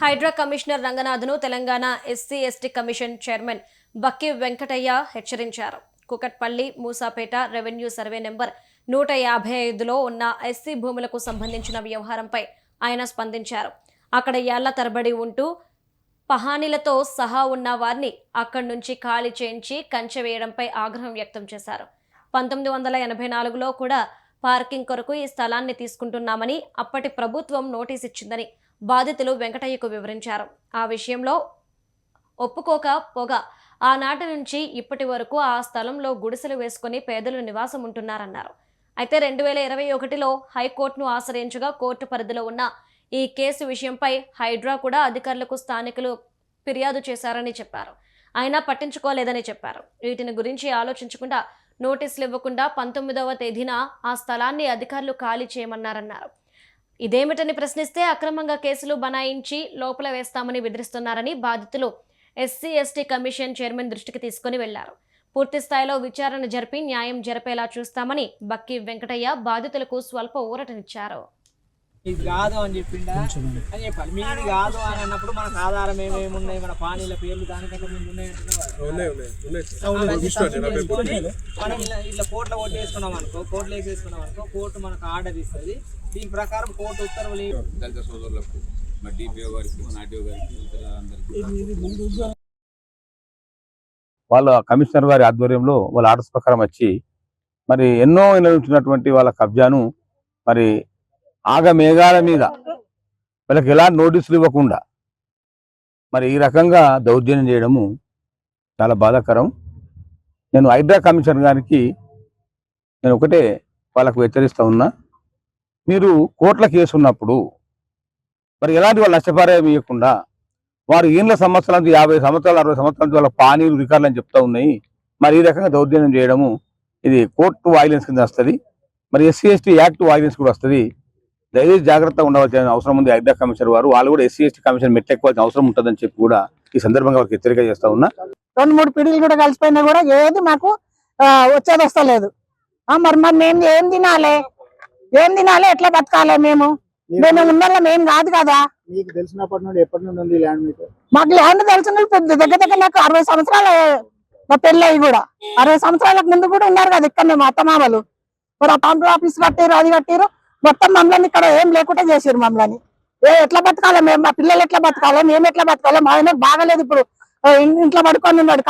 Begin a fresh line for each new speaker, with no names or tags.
Hydraa commissioner రంగనాథ్ను Telangana SC ST commission chairman Bakki Venkataiah హెచ్చరించారు. Kukatpally Moosapet revenue survey number నూట యాభై ఐదులో ఉన్న ఎస్సీ భూములకు సంబంధించిన వ్యవహారంపై ఆయన స్పందించారు. అక్కడ ఏళ్ళ తరబడి ఉంటూ పహానీలతో సహా ఉన్న వారిని అక్కడి నుంచి ఖాళీ చేయించి కంచె వేయడంపై ఆగ్రహం వ్యక్తం చేశారు. పంతొమ్మిది వందల ఎనభై నాలుగులో కూడా పార్కింగ్ కొరకు ఈ స్థలాన్ని తీసుకుంటున్నామని అప్పటి ప్రభుత్వం నోటీస్ ఇచ్చిందని బాధితులు వెంకటయ్యకు వివరించారు. ఆ విషయంలో ఒప్పుకోక పొగ ఆనాటి నుంచి ఇప్పటి వరకు ఆ స్థలంలో గుడిసెలు వేసుకుని పేదలు నివాసం ఉంటున్నారన్నారు. అయితే రెండు వేల ఇరవై ఒకటిలో హైకోర్టును ఆశ్రయించగా కోర్టు పరిధిలో ఉన్న ఈ కేసు విషయంపై హైడ్రా కూడా అధికారులకు స్థానికులు ఫిర్యాదు చేశారని చెప్పారు. అయినా పట్టించుకోలేదని చెప్పారు. వీటిని గురించి ఆలోచించకుండా నోటీసులు ఇవ్వకుండా పంతొమ్మిదవ తేదీన ఆ స్థలాన్ని అధికారులు ఖాళీ చేయమన్నారన్నారు. ఇదేమిటని ప్రశ్నిస్తే అక్రమంగా కేసులు బనాయించి లోపల వేస్తామని బెదిరిస్తున్నారని బాధితులు ఎస్సీ ఎస్టీ కమిషన్ చైర్మన్ దృష్టికి తీసుకుని వెళ్ళారు. పూర్తి స్థాయిలో విచారణ జరిపి న్యాయం జరిపేలా చూస్తామని బక్కి వెంకటయ్య బాధితులకు స్వల్ప ఊరటనిచ్చారు.
ఇది కాదు అని చెప్పిండా? అని చెప్పాలి. మీది కాదు అని అన్నప్పుడు మనకు ఆధారం ఏమేమి ఉన్నాయి మన పానీల పేర్లు దానికంటే ముందు
ఉన్నాయి
మనం ఇలా ఇట్లా కోర్టులో ఓటు వేసుకున్నాం అనుకో కోర్టులో వేసేసుకున్నాం అనుకో కోర్టు మనకు ఆర్డర్ ఇస్తుంది. దీని ప్రకారం కోర్టు ఉత్తర్వులు
దళిత సోదరులకు మా డిపిఓ గారికి మన ఆర్టీఓ గారికి ఇతర అందరికీ
వాళ్ళ కమిషనర్ గారి ఆధ్వర్యంలో వాళ్ళ ఆర్డర్స్ ప్రకారం వచ్చి మరి ఎన్నో ఉంటున్నటువంటి వాళ్ళ కబ్జాను మరి ఆగ మేఘాల మీద. వాళ్ళకి ఎలా నోటీసులు ఇవ్వకుండా. మరి ఈ రకంగా దౌర్జన్యం చేయడము చాలా బాధాకరం. నేను హైడ్రా కమిషనర్ గారికి నేను ఒకటే వాళ్ళకు హెచ్చరిస్తూ ఉన్నా. మీరు కోర్టుల కేసు ఉన్నప్పుడు మరి ఎలాంటి వాళ్ళు నష్టపరాయం ఇవ్వకుండా వారు ఏళ్ళ సంవత్సరాల నుంచి యాభై సంవత్సరాలు అరవై సంవత్సరాల నుంచి వాళ్ళ పానీలు రికార్డులు అని చెప్తా ఉన్నాయి. మరి ఈ రకంగా దౌర్జన్యం చేయడము ఇది కోర్టు వాయిలెన్స్ కింద వస్తుంది. మరి ఎస్సీ ఎస్టీ యాక్ట్ వాయిలెన్స్ కూడా వస్తుంది. దయచేసి జాగ్రత్తగా ఉండవలసిన అవసరం ఉంది హైడ్రా కమిషనర్ వారు. వాళ్ళు కూడా ఎస్సీ ఎస్టీ కమిషన్ మెట్టెక్కోవాల్సిన అవసరం ఉంటుందని చెప్పి కూడా ఈ సందర్భంగా వారికి హెచ్చరిక చేస్తా ఉన్నా.
రెండు మూడు పిడిలు కూడా కలిసిపోయినా కూడా ఏది మాకు వచ్చేది వస్తలేదు ఆ, మరి మరి మేము ఏం తినాలి? ఏం తినాలి? ఎట్లా బతకాలి మేము? మేము ఉన్న మేం కాదు కదా?
మీకు తెలిసినప్పటి నుండి ఎప్పటి నుండి ఉంది ల్యాండ్ మీకు?
మాకు ల్యాండ్ తెలిసిన పెద్ద దగ్గర దగ్గర నాకు అరవై సంవత్సరాలు మా పెళ్ళి అయ్యి కూడా. అరవై సంవత్సరాలకు ముందు కూడా ఉన్నారు కదా ఇక్కడ మా అత్తమామలు. మరి ఆ పంపుల ఆఫీస్ కట్టారు అది కట్టారు మొత్తం మమ్మల్ని ఇక్కడ ఏం లేకుండా చేసారు మమ్మల్ని. ఏ ఎట్లా బతకాలి? మేము మా పిల్లలు ఎట్లా బతకాలి? మేము ఎట్లా బతకాలి? మా ఆయన బాగలేదు ఇప్పుడు. ఇంట్లో పడుకొని ఉన్నాడు.